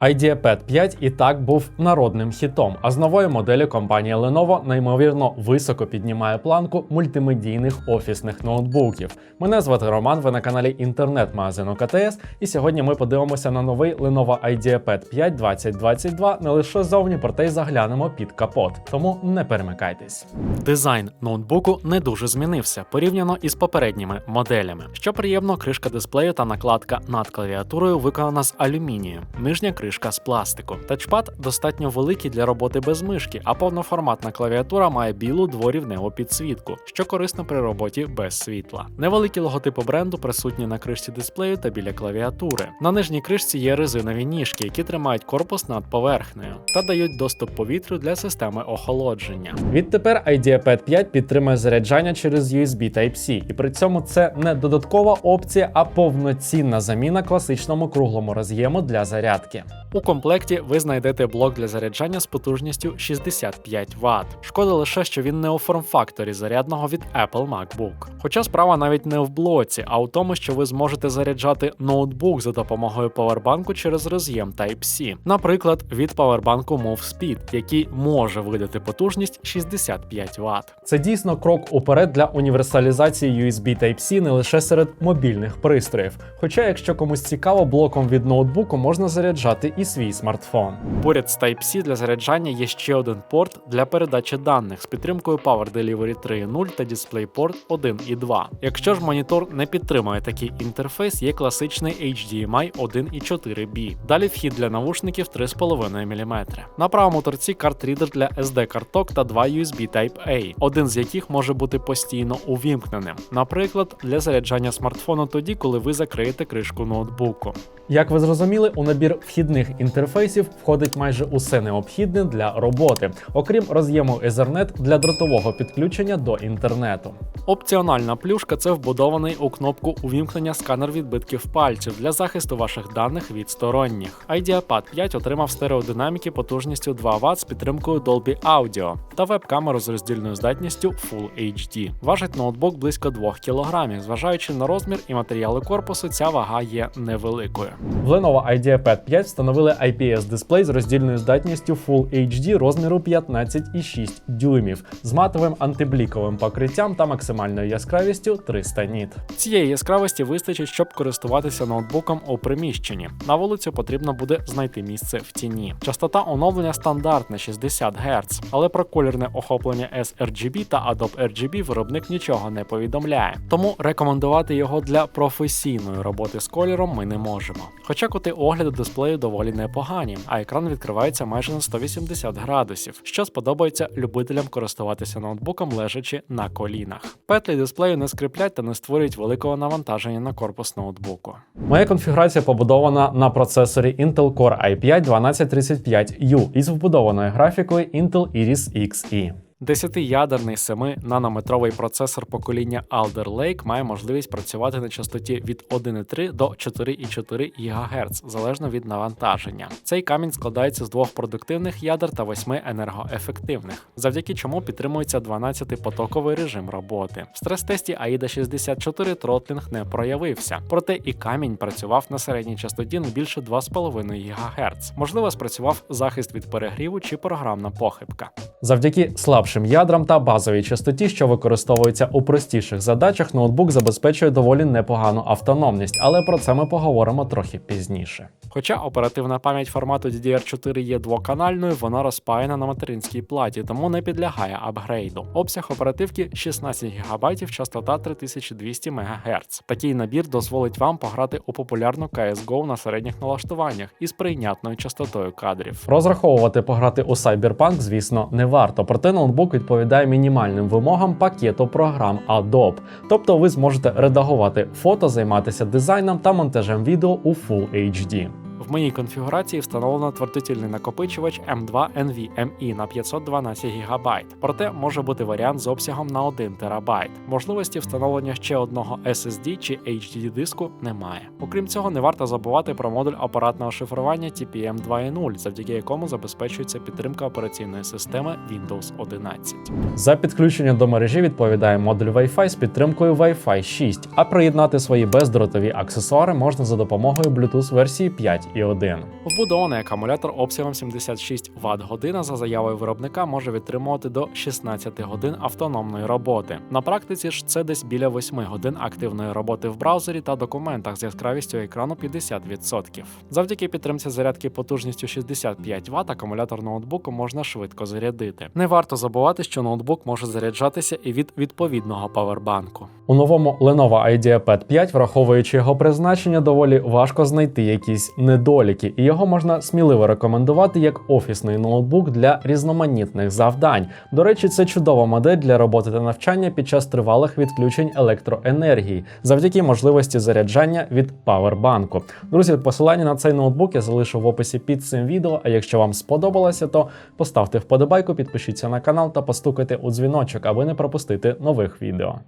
IdeaPad 5 і так був народним хітом, а з нової моделі компанія Lenovo неймовірно високо піднімає планку мультимедійних офісних ноутбуків. Мене звати Роман, ви на каналі інтернет-магазину КТС, і сьогодні ми подивимося на новий Lenovo IdeaPad 5 2022 не лише ззовні, проте й заглянемо під капот. Тому не перемикайтесь. Дизайн ноутбуку не дуже змінився порівняно із попередніми моделями. Що приємно, кришка дисплею та накладка над клавіатурою виконана з алюмінію. Нижня кришка з пластику. Тачпад достатньо великий для роботи без мишки, а повноформатна клавіатура має білу дворівневу підсвітку, що корисно при роботі без світла. Невеликі логотипи бренду присутні на кришці дисплею та біля клавіатури. На нижній кришці є резинові ніжки, які тримають корпус над поверхнею та дають доступ повітрю для системи охолодження. Відтепер IdeaPad 5 підтримує заряджання через USB Type-C, і при цьому це не додаткова опція, а повноцінна заміна класичному круглому роз'єму для зарядки. У комплекті ви знайдете блок для заряджання з потужністю 65 Вт. Шкода лише, що він не у форм-факторі зарядного від Apple MacBook. Хоча справа навіть не в блоці, а у тому, що ви зможете заряджати ноутбук за допомогою павербанку через роз'єм Type-C, наприклад, від павербанку MoveSpeed, який може видати потужність 65 Вт. Це дійсно крок уперед для універсалізації USB Type-C не лише серед мобільних пристроїв. Хоча, якщо комусь цікаво, блоком від ноутбуку можна заряджати і свій смартфон. Поряд з Type-C для заряджання є ще один порт для передачі даних з підтримкою Power Delivery 3.0 та DisplayPort 1 і 2. Якщо ж монітор не підтримує такий інтерфейс, є класичний HDMI 1.4B. Далі вхід для навушників 3,5 мм. На правому торці картрідер для SD карток та два USB Type-A, один з яких може бути постійно увімкненим, наприклад, для заряджання смартфону тоді, коли ви закриєте кришку ноутбуку. Як ви зрозуміли, у набір вхідних інтерфейсів входить майже усе необхідне для роботи, окрім роз'єму Ethernet для дротового підключення до інтернету. Опціональна плюшка це вбудований у кнопку увімкнення сканер відбитків пальців для захисту ваших даних від сторонніх. IdeaPad 5 отримав стереодинаміки потужністю 2 Вт з підтримкою Dolby Audio та веб-камеру з роздільною здатністю Full HD. Важить ноутбук близько 2 кг. Зважаючи на розмір і матеріали корпусу, ця вага є невеликою. В Lenovo IdeaPad 5 встановили IPS дисплей з роздільною здатністю Full HD розміру 15,6 дюймів з матовим антибліковим покриттям та максимальною яскравістю 300 ніт. Цієї яскравості вистачить, щоб користуватися ноутбуком у приміщенні. На вулицю потрібно буде знайти місце в тіні. Частота оновлення стандартна 60 Гц, але про колірне охоплення sRGB та Adobe RGB виробник нічого не повідомляє. Тому рекомендувати його для професійної роботи з кольором ми не можемо. Хоча кути огляду дисплею доволі непогані, а екран відкривається майже на 180 градусів, що сподобається любителям користуватися ноутбуком лежачи на колінах. Петлі дисплею не скріплять та не створюють великого навантаження на корпус ноутбуку. Моя конфігурація побудована на процесорі Intel Core i5 1235U із вбудованою графікою Intel Iris Xe. 10-ядерний 7-нанометровий процесор покоління Alder Lake має можливість працювати на частоті від 1,3 до 4,4 ГГц залежно від навантаження. Цей камінь складається з двох продуктивних ядер та восьми енергоефективних, завдяки чому підтримується 12-потоковий режим роботи. В стрес-тесті AIDA 64 тротлінг не проявився, проте і камінь працював на середній частоті не більше 2,5 ГГц. Можливо, спрацював захист від перегріву чи програмна похибка. Завдяки слабшим ядрам та базовій частоті, що використовуються у простіших задачах, ноутбук забезпечує доволі непогану автономність, але про це ми поговоримо трохи пізніше. Хоча оперативна пам'ять формату DDR4 є двоканальною, вона розпаяна на материнській платі, тому не підлягає апгрейду. Обсяг оперативки 16 ГБ, частота 3200 МГц. Такий набір дозволить вам пограти у популярну CSGO на середніх налаштуваннях із прийнятною частотою кадрів. Розраховувати пограти у Cyberpunk, звісно, не варто, проте ноутбук відповідає мінімальним вимогам пакету програм Adobe. Тобто ви зможете редагувати фото, займатися дизайном та монтажем відео у Full HD. В моїй конфігурації встановлено твердотільний накопичувач M2 NVMe на 512 ГБ, проте може бути варіант з обсягом на 1 ТБ. Можливості встановлення ще одного SSD чи HDD диску немає. Окрім цього, не варто забувати про модуль апаратного шифрування TPM 2.0, завдяки якому забезпечується підтримка операційної системи Windows 11. За підключення до мережі відповідає модуль Wi-Fi з підтримкою Wi-Fi 6, а приєднати свої бездротові аксесуари можна за допомогою Bluetooth версії 5 5,1. Вбудований акумулятор обсягом 76 Вт година за заявою виробника може відтримувати до 16 годин автономної роботи. На практиці ж це десь біля 8 годин активної роботи в браузері та документах з яскравістю екрану 50%. Завдяки підтримці зарядки потужністю 65 Вт акумулятор ноутбуку можна швидко зарядити. Не варто забувати, що ноутбук може заряджатися і від відповідного павербанку. У новому Lenovo IdeaPad 5, враховуючи його призначення, доволі важко знайти якісь недоліки, і його можна сміливо рекомендувати як офісний ноутбук для різноманітних завдань. До речі, це чудова модель для роботи та навчання під час тривалих відключень електроенергії, завдяки можливості заряджання від павербанку. Друзі, посилання на цей ноутбук я залишу в описі під цим відео. А якщо вам сподобалося, то поставте вподобайку, підпишіться на канал та постукайте у дзвіночок, аби не пропустити нових відео.